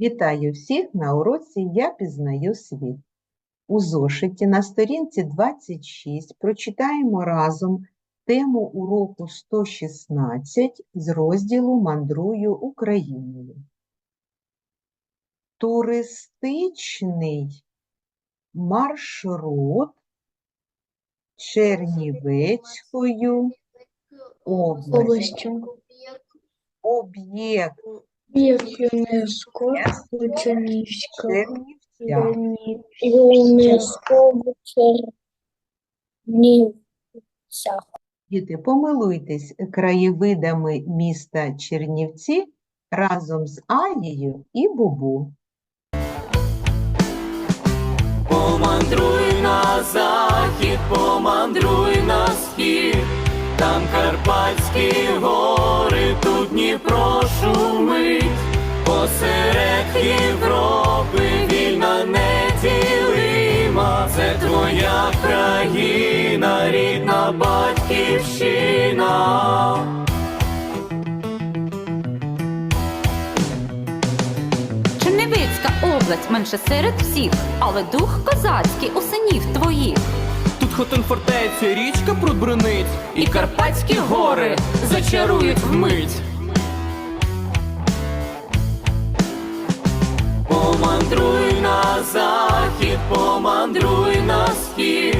Вітаю всіх на уроці Я пізнаю світ. У зошиті на сторінці 26 прочитаємо разом тему уроку 116 з розділу Мандрую Україною. Туристичний маршрут Чернівецькою областю. Об'єкт ЮНЕСКО. Чернівця. ЮНЕСКо в Чернівцях. Діти, помилуйтесь краєвидами міста Чернівці разом з Аєю і Бубу. Помандруй на захід, помандруй на схід, там Карпатські гори, тут Дніпро шумить, посеред Європи вільна неділима, це твоя країна, рідна батьківщина. Чернівецька область менше серед всіх, але дух козацький у синів твоїх. Хотин фортеця, річка прудбринить, і Карпатські гори зачарують вмить. Помандруй на захід, помандруй на схід,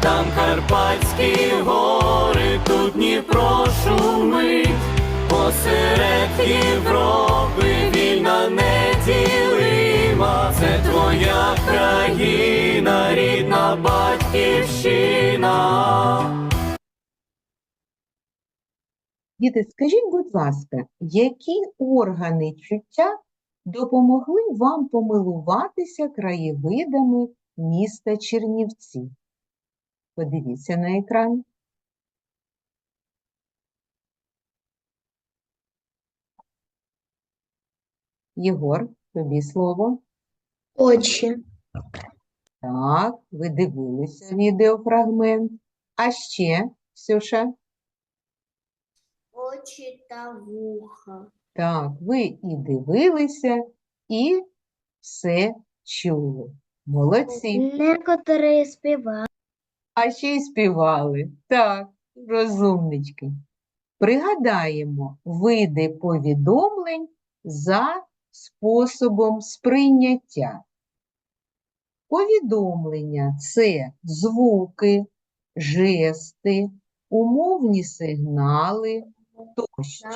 там Карпатські гори, тут Дніпро шумить, посеред Європи вільна неділима, це твоя країна, рідна батьківщина. Діти, скажіть, будь ласка, які органи чуття допомогли вам помилуватися краєвидами міста Чернівці? Подивіться на екран. Єгор, тобі слово. Очі. Так, ви дивилися відеофрагмент. А ще, Ксюша? Очі та вуха. Так, ви і дивилися, і все чули. Молодці. Некоторые співають. А ще й співали. Так, розумнички. Пригадаємо види повідомлень за способом сприйняття. Повідомлення це звуки, жести, умовні сигнали тощо.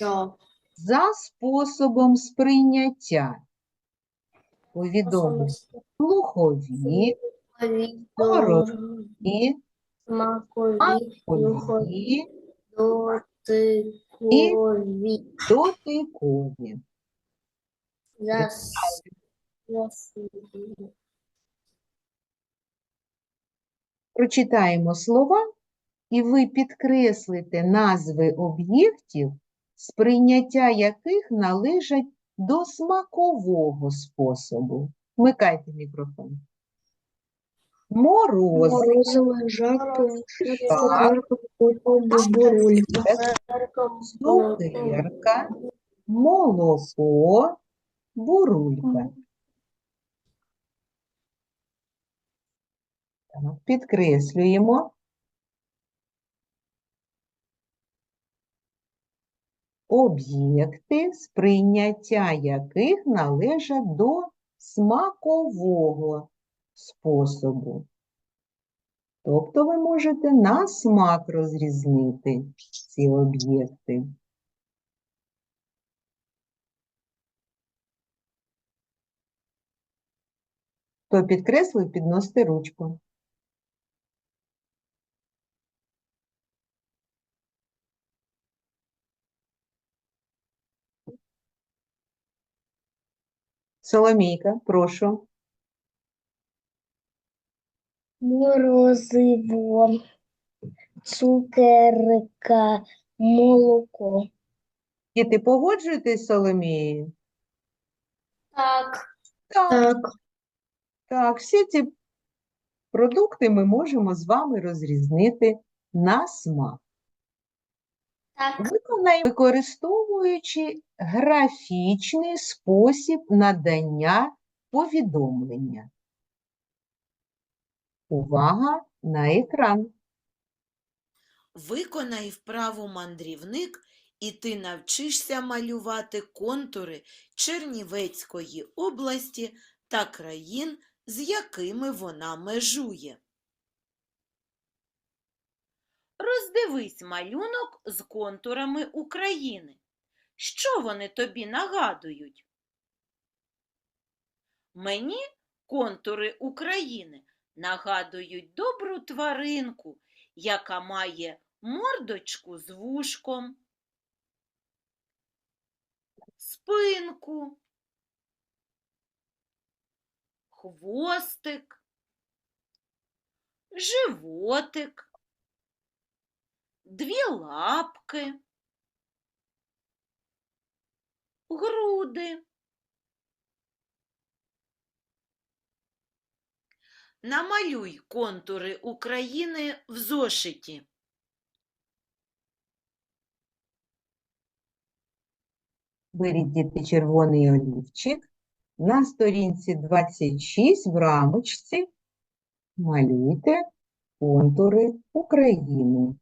то. За способом сприйняття. Повідомлення слухові, і Смакові, дотикові. дотикові. Зас... Прочитаємо слова, і ви підкреслите назви об'єктів, сприйняття яких належать до смакового способу. Вмикайте мікрофон. Мороз, Морозова жаба, Так. бубурулька. цукерка, молоко, бурулька. Так, підкреслюємо. Об'єкти, сприйняття яких належать до смакового способу. Тобто ви можете на смак розрізнити ці об'єкти. Хто підкреслив, підносите ручку. Соломійка, прошу. Морозиво, цукерка, молоко. Діти, погоджуєтесь з Соломією? Так. Так. Так. Так, всі ці продукти ми можемо з вами розрізнити на смак. Так. Виконай, використовуючи графічний спосіб надання повідомлення. Увага на екран. Виконай вправу мандрівник, і ти навчишся малювати контури Чернівецької області та країн, з якими вона межує. Роздивись малюнок з контурами України. Що вони тобі нагадують? Мені контури України нагадують добру тваринку, яка має мордочку з вушком, спинку, хвостик, животик, дві лапки, груди. Намалюй контури України в зошиті. Беріть діти червоний олівчик. На сторінці 26 в рамочці малюйте контури України.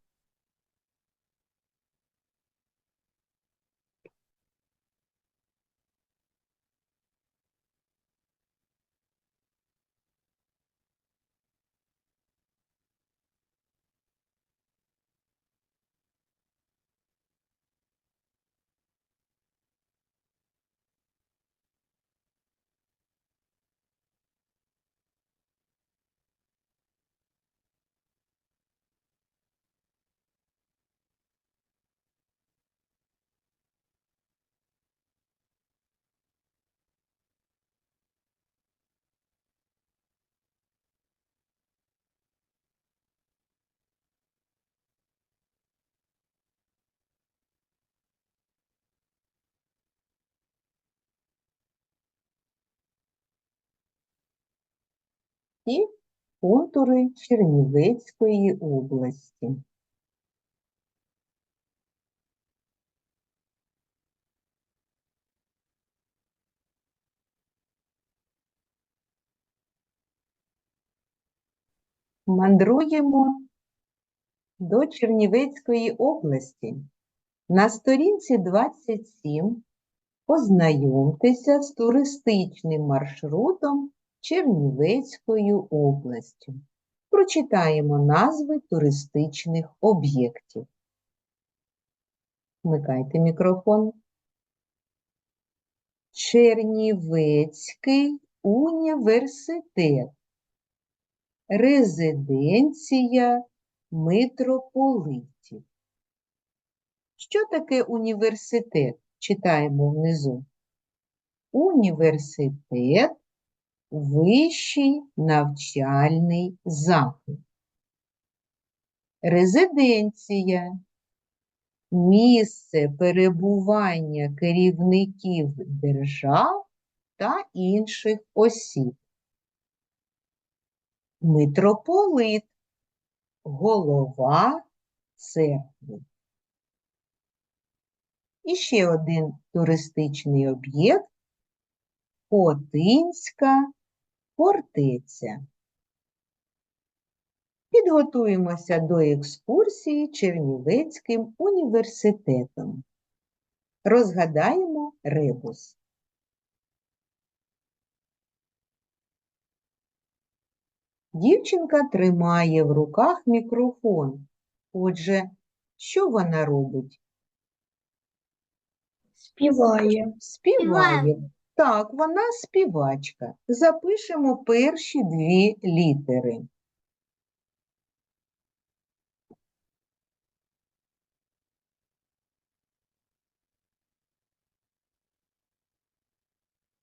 І контури Чернівецької області. Мандруємо до Чернівецької області. На сторінці 27 познайомтеся з туристичним маршрутом Чернівецькою областю. Прочитаємо назви туристичних об'єктів. Вмикайте мікрофон. Чернівецький університет. Резиденція митрополитів. Що таке університет? Читаємо внизу. Університет вищий навчальний заклад. Резиденція місце перебування керівників держав та інших осіб. Митрополит голова церкви. І ще один туристичний об'єкт Хотинська фортеця. Підготуємося до екскурсії Чернівецьким університетом. Розгадаємо ребус. Дівчинка тримає в руках мікрофон. Отже, що вона робить? Співає. Співає. Так, вона співачка. Запишемо перші дві літери.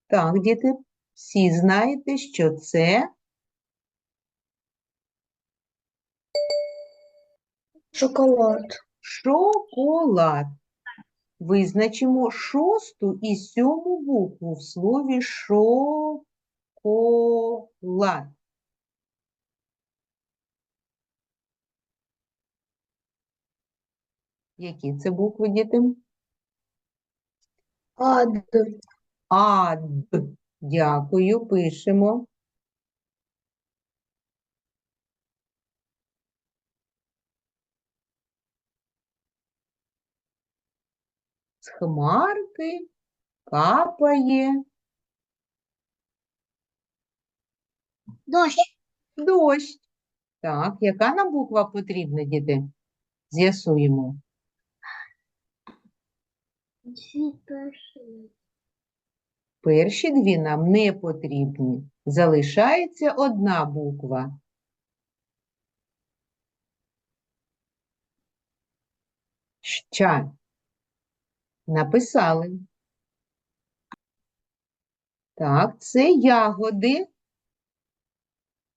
Так, діти, всі знаєте, що це Шоколад. шоколад. Визначимо шосту і сьому букву в слові шоколад. Які це букви, діти? Ад. АД. Дякую, пишемо. З хмарки капає Дощ. дощ. Так, яка нам буква потрібна, діти? З'ясуємо. Дві Перші дві нам не потрібні. Залишається одна буква. Ща. Написали. Так, це ягоди.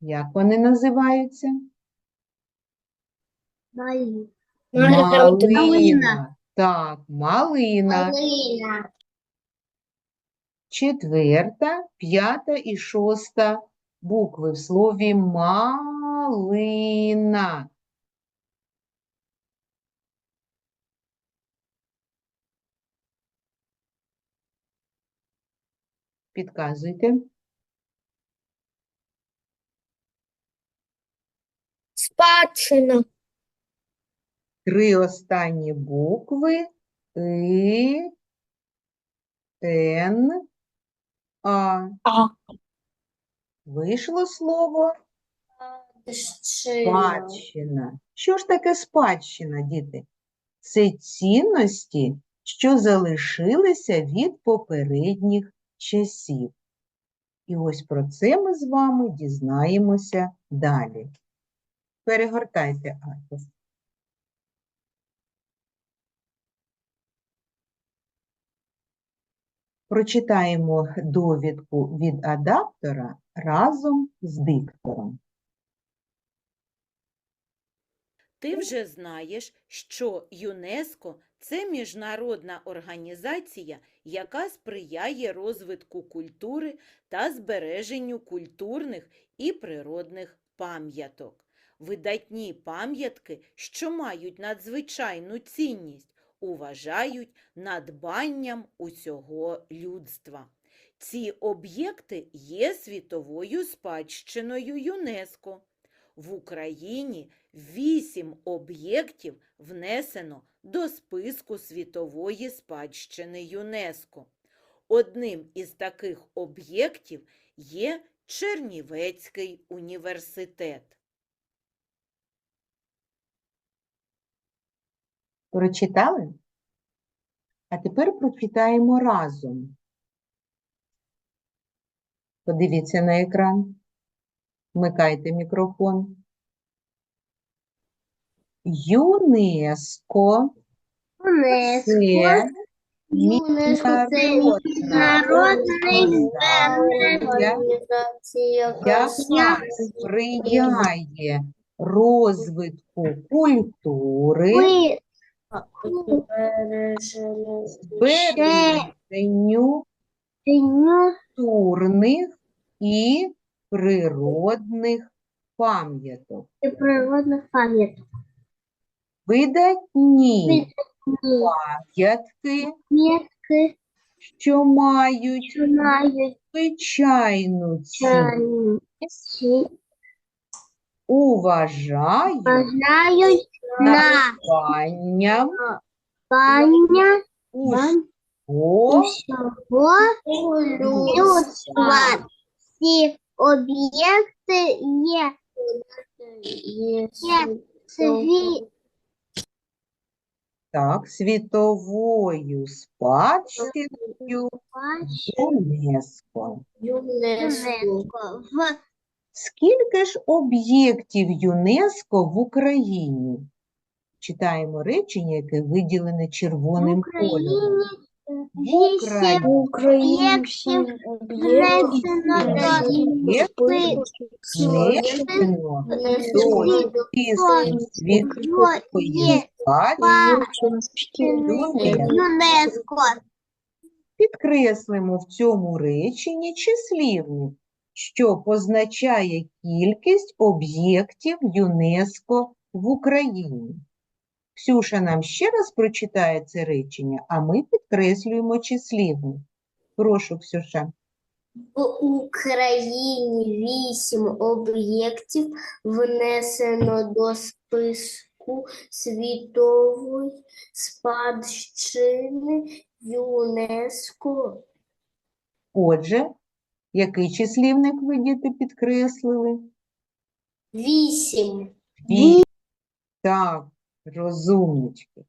Як вони називаються? Малина. Малина. Так, малина. Малина. Четверта, п'ята і шоста букви в слові малина. Підказуйте. Спадщина. Три останні букви И, Н, А. А. Вийшло слово Спадщина. Що ж таке спадщина, діти? Це цінності, що залишилися від попередніх часів. І ось про це ми з вами дізнаємося далі. Перегортайте аркуш. Прочитаємо довідку від адаптора разом з диктором. Ти вже знаєш, що ЮНЕСКО це міжнародна організація, яка сприяє розвитку культури та збереженню культурних і природних пам'яток. Видатні пам'ятки, що мають надзвичайну цінність, уважають надбанням усього людства. Ці об'єкти є світовою спадщиною ЮНЕСКО. В Україні вісім об'єктів внесено до списку світової спадщини ЮНЕСКО. Одним із таких об'єктів є Чернівецький університет. Прочитали? А тепер прочитаємо разом. Подивіться на екран. Вмикайте мікрофон. ЮНЕСКО це ЮНЕСКО це міжнародний організація, яка сприяє розвитку культури, збереженню культурних і природних пам'яток. природних пам'яток. Видатні пам'ятки, Метки, що мають що мають звичайну цінність, ці уважають бажають на надбанням бання усього усього людства. Ці об'єкти є, є сві, так, світовою спадщиною ЮНЕСКо. ЮНЕСКО в Скільки ж об'єктів ЮНЕСКо в Україні? Читаємо речення, яке виділене червоним кольором. В внесено до списку ЮНЕСКо. ЮНЕСКО. Підкреслимо в цьому реченні числівник, що позначає кількість об'єктів ЮНЕСКо в Україні. Ксюша нам ще раз прочитає це речення, а ми підкреслюємо числівник. Прошу, Ксюша. В Україні вісім об'єктів внесено до списку світової спадщини ЮНЕСКО. Отже, який числівник ви, діти, підкреслили? Вісім. Ві- Так, розумнички.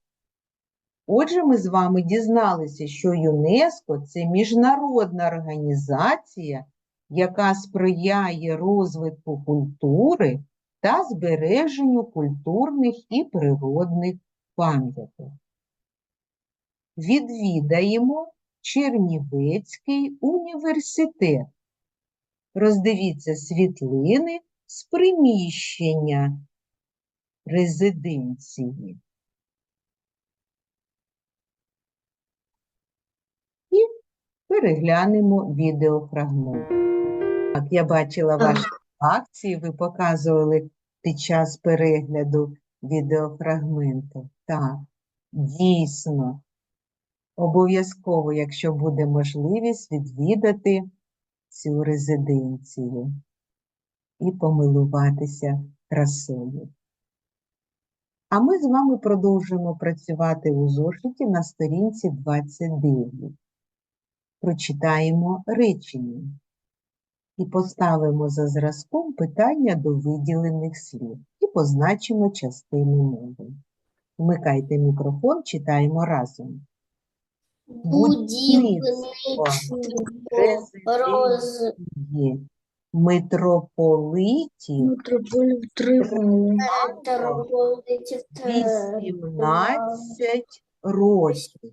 Отже, ми з вами дізналися, що ЮНЕСКО – це міжнародна організація, яка сприяє розвитку культури та збереженню культурних і природних пам'яток. Відвідаємо Чернівецький університет. Роздивіться світлини з приміщення резиденції. І переглянемо відеофрагмент. Так, я бачила ваші акції, ви показували під час перегляду відеофрагменту. Так, дійсно, обов'язково, якщо буде можливість, відвідати цю резиденцію і помилуватися красою. А ми з вами продовжуємо працювати у зошиті на сторінці 29. Прочитаємо речення і поставимо за зразком питання до виділених слів і позначимо частини мови. Вмикайте мікрофон, читаємо разом. Будівництво роз Митрополитів митрополитів 18 років.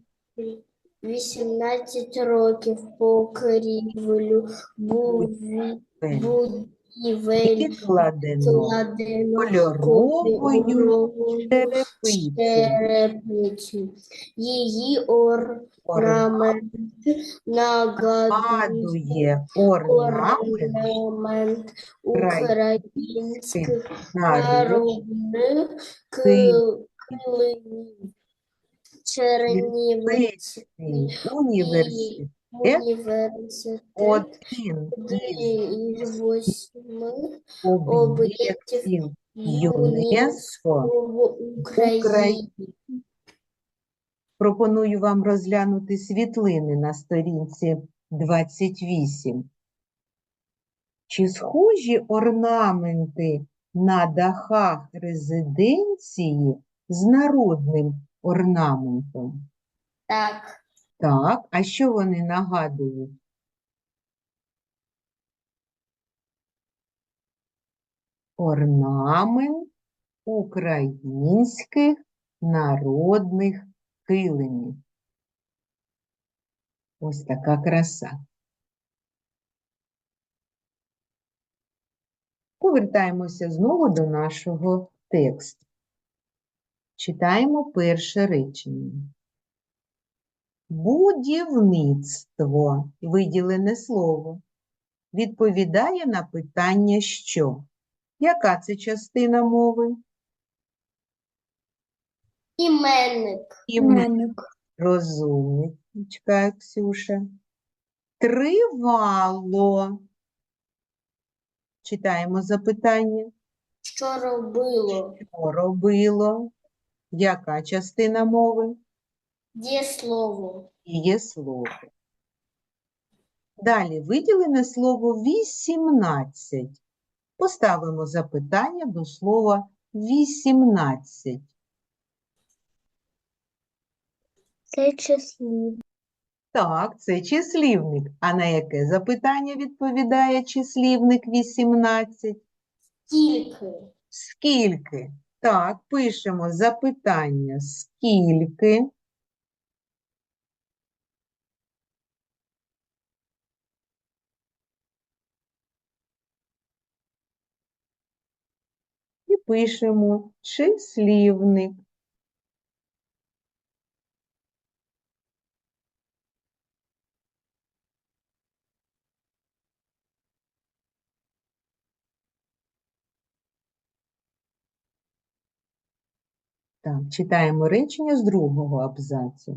18 років по керівлю був, складено кольоровою кольоровою черепицею. Її орнамент нагадує орнамент українських народних Київ. Чернівецький університет один із восьми об'єктів ЮНЕСКО в. Україні. Пропоную вам розглянути світлини на сторінці 28. Чи схожі орнаменти на дахах резиденції з народним орнаментом? Так, Так, а що вони нагадують? Орнамент українських народних килимів. Ось така краса. Повертаємося знову до нашого тексту. Читаємо перше речення. Будівництво, виділене слово, відповідає на питання що? Яка це частина мови? іменник. Іменник. Розумничка, Ксюша. Тривало. Читаємо запитання. Що робило? Що робило? Яка частина мови? Дієслово. Є слово. Далі виділене слово 18. Поставимо запитання до слова 18. Це числів. Так, це числівник. А на яке запитання відповідає числівник 18? Скільки? Скільки? Так, пишемо запитання. Скільки? І пишемо числівник. Так, читаємо речення з другого абзацу.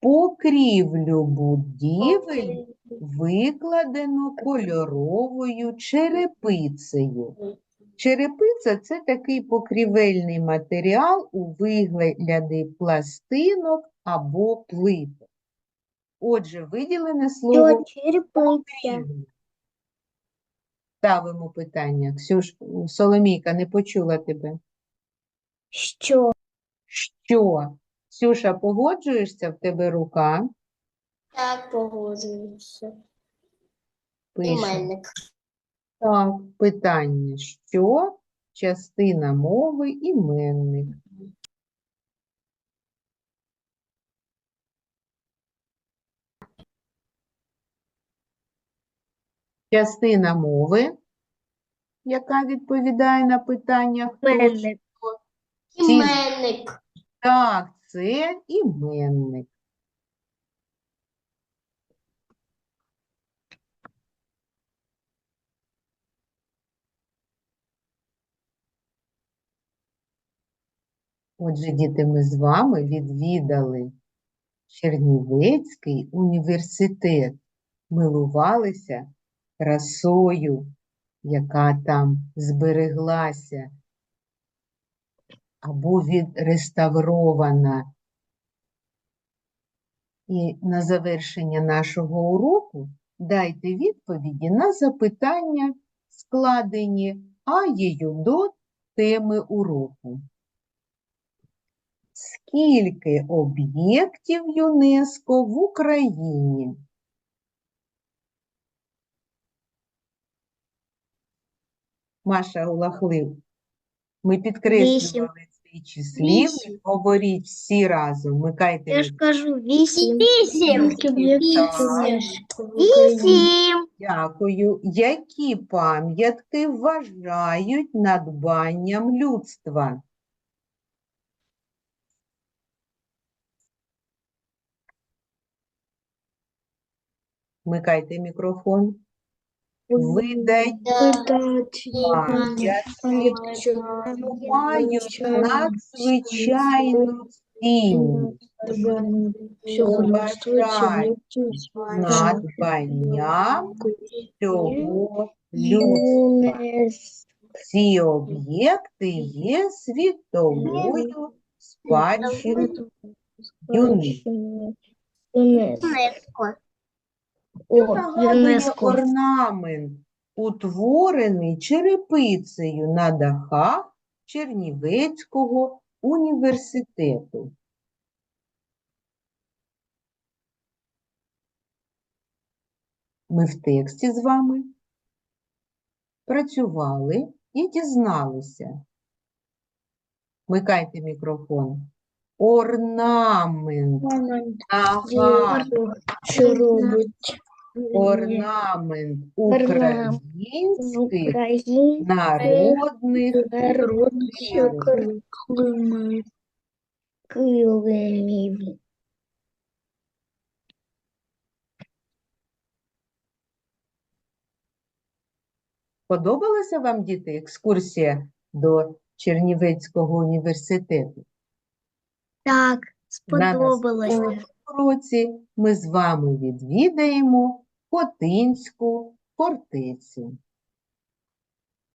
Покрівлю будівель викладено кольоровою черепицею. Черепиця це такий покрівельний матеріал у вигляді пластинок або плиток. Отже, виділене слово черепиця? Ставимо питання. Ксюш, Соломійка, не почула тебе. Що? Що? Ксюша, погоджуєшся в тебе рука? Так, погоджуюся. Пишемо. Іменник. Так, питання. Що? Частина мови іменник. Частина мови, яка відповідає на питання хто Іменник. що. Ці- Іменник. Так, це іменник. Отже, діти, ми з вами відвідали Чернівецький університет, милувалися красою, яка там збереглася або відреставрована. І на завершення нашого уроку дайте відповіді на запитання, складені Аєю до теми уроку. Скільки об'єктів ЮНЕСКО в Україні? Маша Улахлив, ми підкреслювали цей числівник, говоріть всі разом, вмикайте Я ж кажу вісім. Вісім. Вісім. Дякую. Які пам'ятки вважають надбанням людства? Вмикайте мікрофон. Видать мають надзвичайну цінність. Вважають надбанням всього людства. Ці об'єкти є світовою спадщиною ЮНЕСКО. О, ЮНЕСКО. орнамент, утворений черепицею на дахах Чернівецького університету. Ми в тексті з вами працювали і дізналися. Вмикайте мікрофон. Орнамент. Ага. Що робить? Орнамент українських народних килимів. Подобалася вам, діти, екскурсія до Чернівецького університету? Так, На сподобалося. наступному році ми з вами відвідаємо Хотинську фортецю.